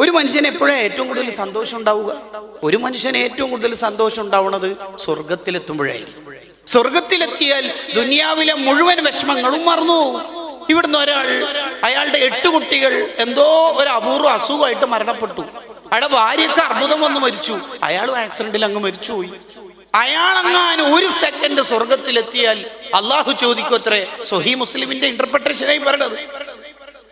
ഒരു മനുഷ്യന് എപ്പോഴാണ് ഏറ്റവും കൂടുതൽ സന്തോഷം ഉണ്ടാവുക? ഒരു മനുഷ്യന് ഏറ്റവും കൂടുതൽ സന്തോഷം ഉണ്ടാവുന്നത് സ്വർഗത്തിലെത്തുമ്പോഴായിരിക്കും. സ്വർഗത്തിലെത്തിയാൽ ദുനിയാവിലെ മുഴുവൻ വിഷമങ്ങളും മറന്നു ഇവിടുന്ന് ഒരാൾ അയാളുടെ എട്ട് കുട്ടികൾ എന്തോ ഒരു അപൂർവ അസുഖമായിട്ട് മരണപ്പെട്ടു. അയാളുടെ ഭാര്യക്ക് അർബുദം വന്ന് മരിച്ചു. അയാളും ആക്സിഡന്റിൽ അങ്ങ് മരിച്ചുപോയി. അയാളെങ്ങാനും ഒരു സെക്കൻഡ് സ്വർഗത്തിലെത്തിയാൽ അള്ളാഹു ചോദിക്കും അത്രേ സൊഹി മുസ്ലിമിന്റെ ഇന്റർപ്രിട്ടേഷനായി പറയണത്.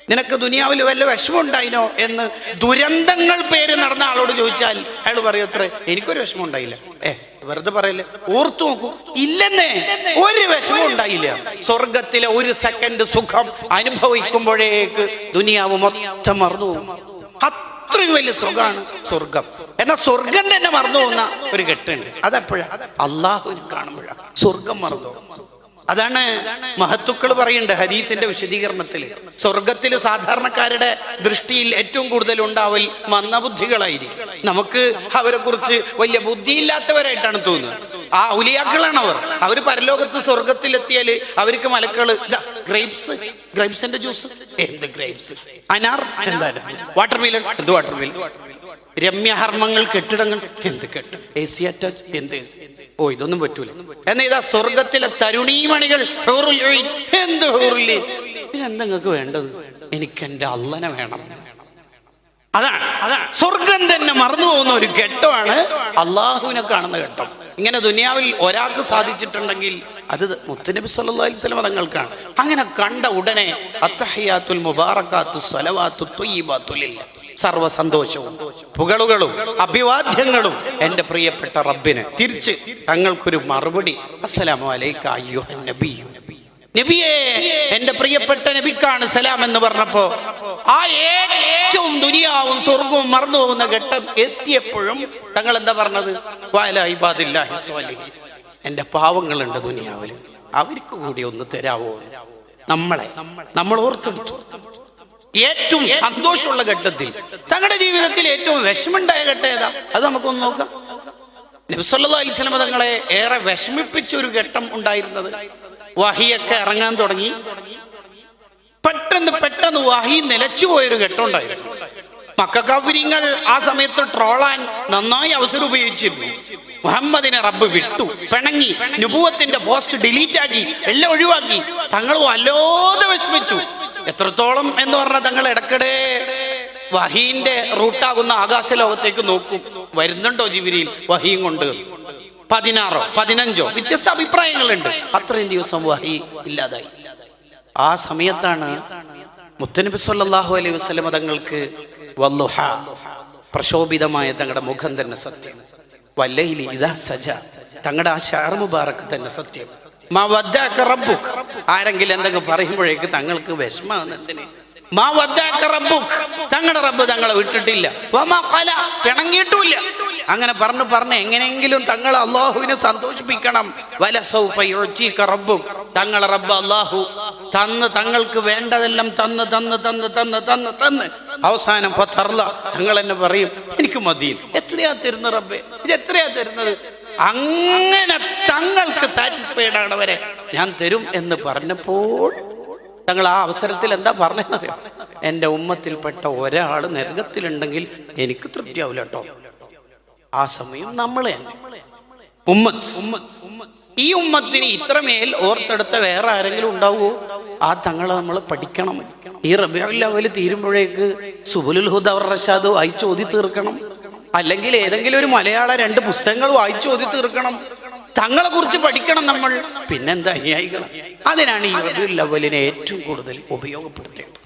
നിനക്ക് ദുനിയാവിൽ വല്ല വിഷമം ഉണ്ടായിനോ എന്ന് ദുരന്തങ്ങൾ പേര് നടന്ന ആളോട് ചോദിച്ചാൽ അയാൾ പറയത്രേ എനിക്കൊരു വിഷമം ഉണ്ടായില്ല ഏ വെറുതെ പറയല്ലേ? ഓർത്തു നോക്കൂ. ഇല്ലെന്നേ ഒരു വിഷമം ഉണ്ടായില്ല. സ്വർഗത്തിലെ ഒരു സെക്കൻഡ് സുഖം അനുഭവിക്കുമ്പോഴേക്ക് ദുനിയാവ് മൊത്തം മറന്നു അത്രയും വലിയ സുഖമാണ് സ്വർഗം എന്നാൽ സ്വർഗം തന്നെ മറന്നു പോകുന്ന ഒരു കെട്ടുണ്ട് അതെപ്പോഴാ? അള്ളാഹുവിനെ കാണുമ്പോഴാണ് സ്വർഗം മറന്നു. അതാണ് മഹത്തുക്കൾ പറയുന്നുണ്ട് ഹദീസിന്റെ വിശദീകരണത്തിൽ സ്വർഗത്തിൽ സാധാരണക്കാരുടെ ദൃഷ്ടിയിൽ ഏറ്റവും കൂടുതൽ ഉണ്ടാവൽ മന്ദബുദ്ധികളായിരിക്കും. നമുക്ക് അവരെ കുറിച്ച് വലിയ ബുദ്ധിയില്ലാത്തവരായിട്ടാണ് തോന്നുന്നത്. ആ ഔലിയാക്കളാണ് അവർ അവർ പരലോകത്ത് സ്വർഗത്തിലെത്തിയാൽ അവർക്ക് മലക്കൾ ഗ്രേപ്സ്. ഗ്രേപ്സിന്റെ ജ്യൂസ്? എന്ത് ഗ്രേപ്സ്? അനാർ? എന്താ വാട്ടർ മിലൺ എന്ത് വാട്ടർ രമ്യഹർമ്മങ്ങൾ കെട്ടിടങ്ങൾ? എന്ത് കെട്ടും എ സി അറ്റാച്ച്? എന്ത്? ഓ ഇതൊന്നും പറ്റൂല. എന്നാ ഇതാ സ്വർഗത്തിലെ തരുണീമണികൾ എന്തെങ്കിലും വേണ്ടത്? എനിക്ക് എന്റെ അള്ളനെ വേണം. അതാണ് അതാണ്. സ്വർഗം തന്നെ മറന്നു പോകുന്ന ഒരു ഘട്ടമാണ് അള്ളാഹുവിനെ കാണുന്ന ഘട്ടം. ഇങ്ങനെ ദുനിയാവിൽ ഒരാൾക്ക് സാധിച്ചിട്ടുണ്ടെങ്കിൽ അത് മുത്തനബി സല്ലല്ലാഹു അലൈഹി വസല്ലം തങ്ങൾക്കാണ്. അങ്ങനെ കണ്ട ഉടനെ അത്തഹയാത്തുൽ മുബാറക്കാത്തു സലവാത്തു ത്വയ്യിബാത്തു സർവ സന്തോഷവും പുകളുകളും അഭിവാദ്യങ്ങളും എന്റെ പ്രിയപ്പെട്ട റബ്ബിന് തിരിച്ച് തങ്ങൾക്കൊരു മറുപടി. അസ്സലാമു അലൈക അയ്യോ നബി. നബിയേ എന്റെ പ്രിയപ്പെട്ട നബിക്കാണ് സലാം എന്ന് പറഞ്ഞപ്പോ ആ ഏറ്റവും ദുനിയാവും സ്വർഗവും മറന്നു പോകുന്ന ഘട്ടം എത്തിയപ്പോഴും തങ്ങൾ എന്താ പറഞ്ഞത് വാല ഇബാദില്ലാഹി എന്റെ പാവങ്ങളുണ്ട് ദുനിയാവിൽ. അവർക്ക് കൂടി ഒന്ന് തരാവോ? നമ്മളെ നമ്മൾ ഓർത്തെടുത്തു ഏറ്റവും സന്തോഷമുള്ള ഘട്ടത്തിൽ തങ്ങളുടെ ജീവിതത്തിൽ ഏറ്റവും വിഷമുണ്ടായ ഘട്ടം ഏതാ? അത് നമുക്കൊന്ന് നോക്കാം. നബ്സല്ലാ തങ്ങളെ ഏറെ വിഷമിപ്പിച്ച ഒരു ഘട്ടം ഉണ്ടായിരുന്നത്. വഹിയൊക്കെ ഇറങ്ങാൻ തുടങ്ങി. പെട്ടെന്ന് പെട്ടെന്ന് വഹി നിലച്ചുപോയൊരു ഘട്ടം ഉണ്ടായിരുന്നു. മക്കാഫിരിങ്ങൾ ആ സമയത്ത് ട്രോളാൻ നന്നായി അവസരം ഉപയോഗിച്ചിരുന്നു. മുഹമ്മദിനെ റബ്ബ് വിട്ടു. പിണങ്ങി. നുപൂവത്തിന്റെ പോസ്റ്റ് ഡിലീറ്റ് ആക്കി. എല്ലാം ഒഴിവാക്കി. തങ്ങൾ വല്ലാതെ വിഷമിച്ചു. എത്രത്തോളം എന്ന് പറഞ്ഞാൽ തങ്ങൾ ഇടക്കിടെ വഹീന്റെ റൂട്ടാകുന്ന ആകാശ ലോകത്തേക്ക് നോക്കും. വരുന്നുണ്ടോ ജിബിരിയിൽ വഹീം കൊണ്ട്. പതിനാറോ പതിനഞ്ചോ? വ്യത്യസ്ത അഭിപ്രായങ്ങളുണ്ട്. അത്രയും ദിവസം വഹി ഇല്ലാതായി. ആ സമയത്താണ് മുത്തനബി സല്ലാഹു അലൈഹി വസ്ലമതങ്ങൾക്ക് വല്ലുഹ പ്രശോഭിതമായ തങ്ങളുടെ മുഖം തന്നെ സത്യം. വല്ലയിലി ഇതാ സജ. തങ്ങളുടെ ആ ഷാർ മുബാറക്ക് തന്നെ സത്യം. ആരെങ്കിലും എന്തെങ്കിലും പറയുമ്പോഴേക്ക് തങ്ങൾക്ക് വിഷമം മാ തങ്ങളുടെ റബ്ബ് തങ്ങളെ വിട്ടിട്ടില്ല. പിണങ്ങിയിട്ടില്ല അങ്ങനെ പറഞ്ഞു പറഞ്ഞ് എങ്ങനെയെങ്കിലും തങ്ങൾ അള്ളാഹുവിനെ സന്തോഷിപ്പിക്കണം. വല സൗഫ യുഅ്തീക റബ്ബുക്. തങ്ങളെ റബ്ബ് അള്ളാഹു തന്ന് തങ്ങൾക്ക് വേണ്ടതെല്ലാം തന്ന് തന്ന് തന്ന് തന്ന് തന്ന് തന്ന്. അവസാനം തങ്ങൾ എന്നെ പറയും എനിക്ക് മതി. എത്രയാ തരുന്നത് റബ്ബേ? ഇത് എത്രയാ തരുന്നത്? അങ്ങനെ തങ്ങൾക്ക് സാറ്റിസ്ഫൈഡ് ആണവരെ ഞാൻ തരും എന്ന് പറഞ്ഞപ്പോൾ തങ്ങൾ ആ അവസരത്തിൽ എന്താ പറഞ്ഞതെന്നറിയാം? എന്റെ ഉമ്മത്തിൽപ്പെട്ട ഒരാൾ നരകത്തിലുണ്ടെങ്കിൽ എനിക്ക് തൃപ്തിയാവില്ല കേട്ടോ. ആ സമയം നമ്മൾ ഉമ്മത്ത്. ഈ ഉമ്മത്തിന് ഇത്രമേൽ ഓർത്തെടുത്ത വേറെ ആരെങ്കിലും ഉണ്ടാവുമോ? ആ തങ്ങളെ നമ്മൾ പഠിക്കണം. ഈ റബിയുൽ അവൽ തീരുമ്പോഴേക്ക് സുബുലുൽ ഹുദ റഷാദ് ചോദി തീർക്കണം അല്ലെങ്കിൽ ഏതെങ്കിലും ഒരു മലയാള രണ്ട് പുസ്തകങ്ങൾ വായിച്ചു ഓതി തീർക്കണം. തങ്ങളെ കുറിച്ച് പഠിക്കണം നമ്മൾ. പിന്നെന്താ അനുയായികൾ അതിനാണ് ഈ അവലിനെ ഏറ്റവും കൂടുതൽ ഉപയോഗപ്പെടുത്തേണ്ടത്